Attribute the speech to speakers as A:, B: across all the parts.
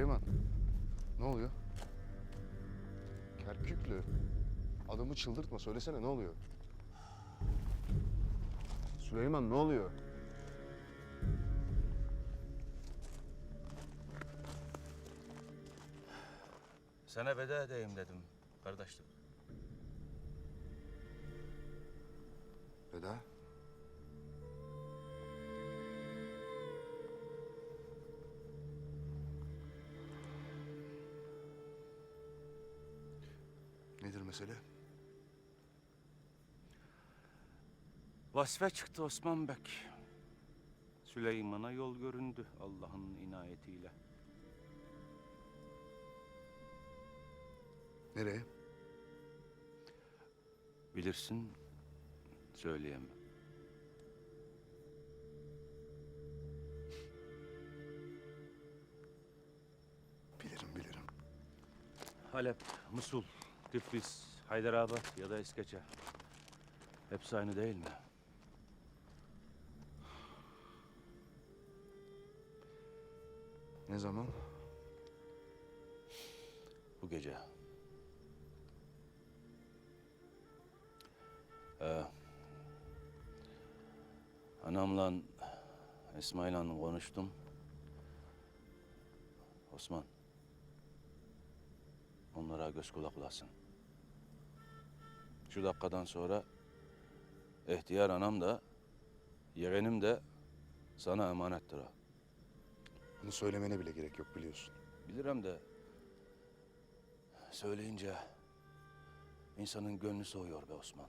A: Süleyman. Ne oluyor? Kerküklü. Adamı çıldırtma. Söylesene ne oluyor? Süleyman ne oluyor?
B: Sana veda edeyim dedim kardeşlik.
A: Veda. Mesele?
B: Vasfe çıktı Osman Bek. Süleyman'a yol göründü Allah'ın inayetiyle.
A: Nereye?
B: Bilirsin söyleyemem.
A: Bilirim bilirim.
B: Halep, Musul, Tiflis, Haydarabad ya da İskeçe. Hepsi aynı değil mi?
A: Ne zaman?
B: Bu gece. Ee, anamla İsmail'le konuştum. Osman. Onlara göz kulak olasın. Şu dakikadan sonra ihtiyar anam da yeğenim de sana emanettir ha.
A: Bunu söylemene bile gerek yok biliyorsun.
B: Bilirim de söyleyince insanın gönlü soğuyor be Osman.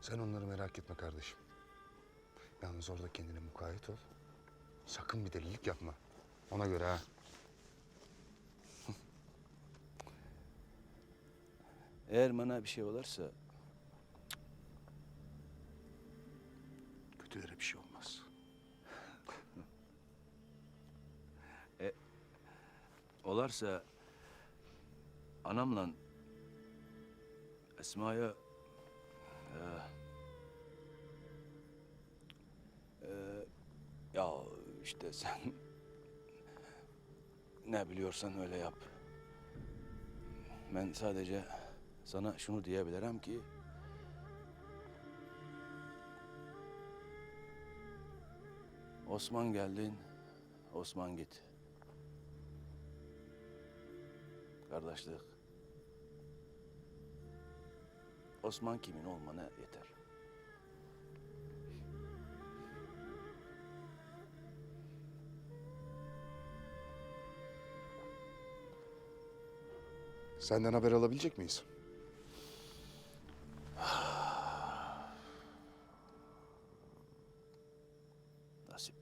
A: Sen onları merak etme kardeşim. Yalnız orada kendine mukayyet ol. Sakın bir delilik yapma. Ona göre ha.
B: Eğer bana bir şey olursa
A: Kötülere bir şey olmaz.
B: olarsa anamla Esma'ya e, e, ya işte sen ne biliyorsan öyle yap. Ben sadece sana şunu diyebilirim ki Osman geldin, Osman git. Kardeşlik. Osman kimin olmana yeter.
A: Senden haber alabilecek miyiz?
B: Nasip.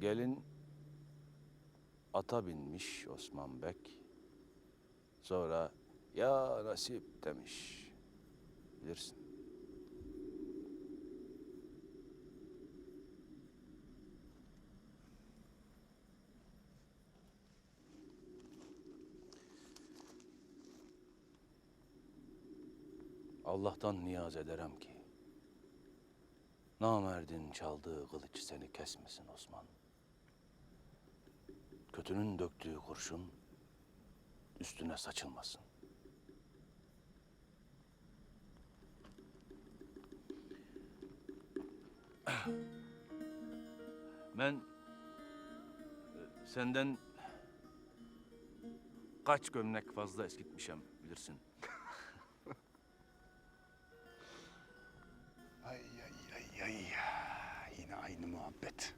B: Gelin ata binmiş Osman Bek. Sonra ya nasip demiş. Bilirsin. Allah'tan niyaz ederim ki Namerdin çaldığı kılıç seni kesmesin Osman. Kötünün döktüğü kurşun üstüne saçılmasın. Ben e, senden kaç gömlek fazla eskitmişim bilirsin.
A: Ay ay ay ay. Yine aynı muhabbet.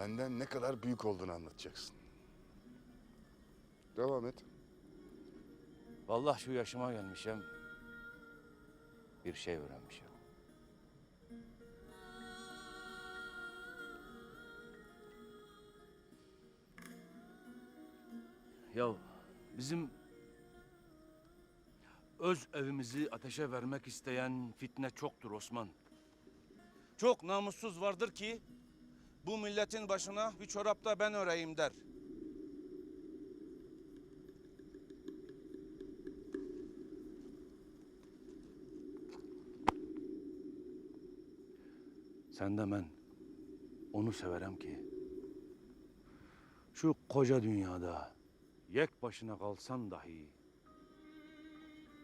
A: Benden ne kadar büyük olduğunu anlatacaksın. Devam et.
B: Vallahi şu yaşıma gelmişim. Bir şey öğrenmişim. Ya bizim öz evimizi ateşe vermek isteyen fitne çoktur Osman. Çok namussuz vardır ki bu milletin başına bir çorapta ben öreyim der. Sen de ben onu severem ki şu koca dünyada yek başına kalsan dahi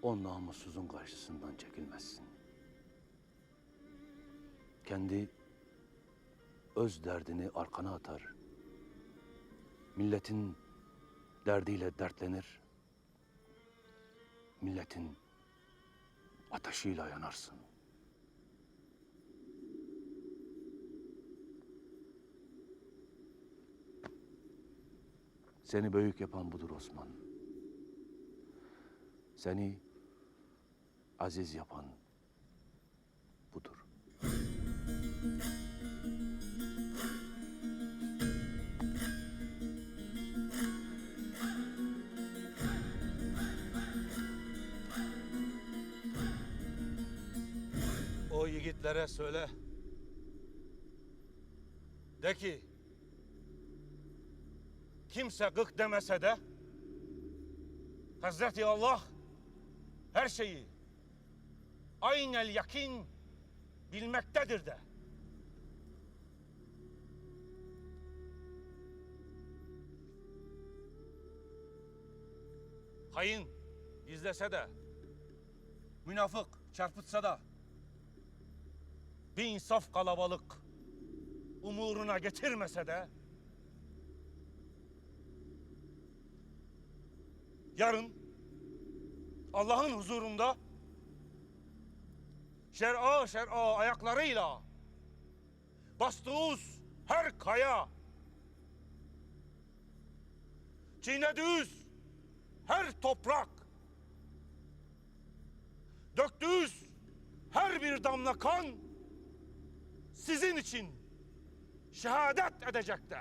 B: o namussuzun karşısından çekilmezsin. Kendi öz derdini arkana atar. Milletin derdiyle dertlenir. Milletin ateşiyle yanarsın. Seni büyük yapan budur Osman. Seni aziz yapan budur. Yiğitlere söyle. De ki kimse gık demese de Hazreti Allah her şeyi aynel yakin bilmektedir de. Hain gizlese de, münafık çarpıtsa da, bir insaf kalabalık umuruna getirmese de, yarın Allah'ın huzurunda şer'a şer'a ayaklarıyla bastığız her kaya, çiğnediğiniz her toprak, döktüğünüz her bir damla kan sizin için şehadet edecek de.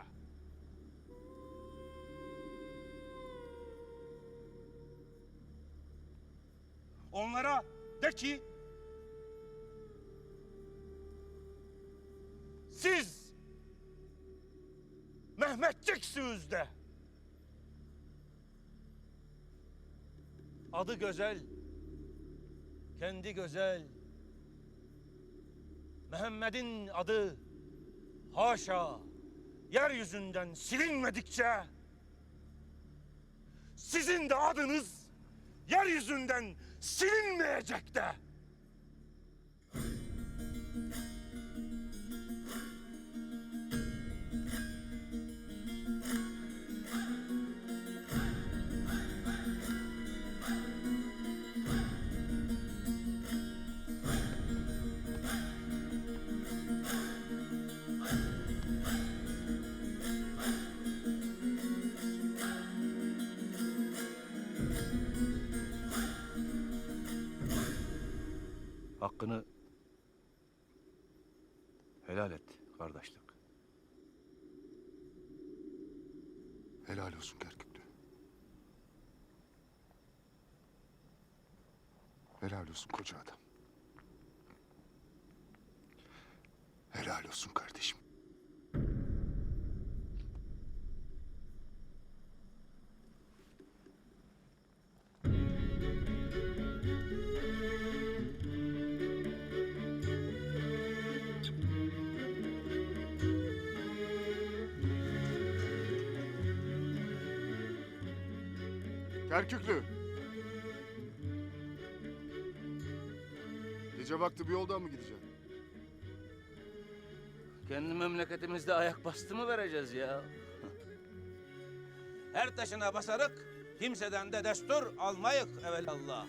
B: Onlara de ki siz Mehmetçiksiniz de. Adı güzel, kendi güzel. Mehmet'in adı haşa yeryüzünden silinmedikçe sizin de adınız yeryüzünden silinmeyecek de. Helal et kardeşlik.
A: Helal olsun Kerküklü. Helal olsun koca adam. Helal olsun kardeşim. Kerküklü. Gece vakti bir yoldan mı gideceksin?
B: Kendi memleketimizde ayak bastı mı vereceğiz ya? Her taşına basarık, kimseden de destur almayık evelallah.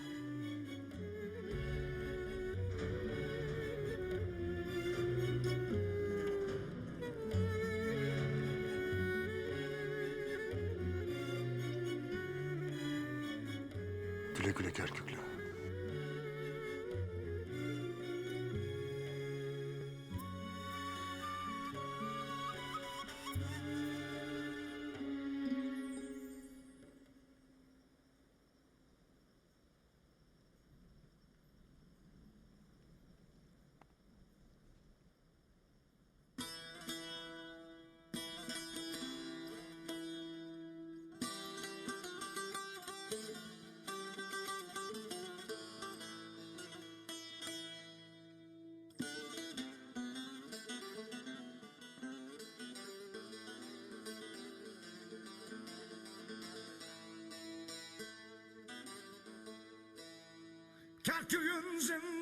A: Karköy'ün zindan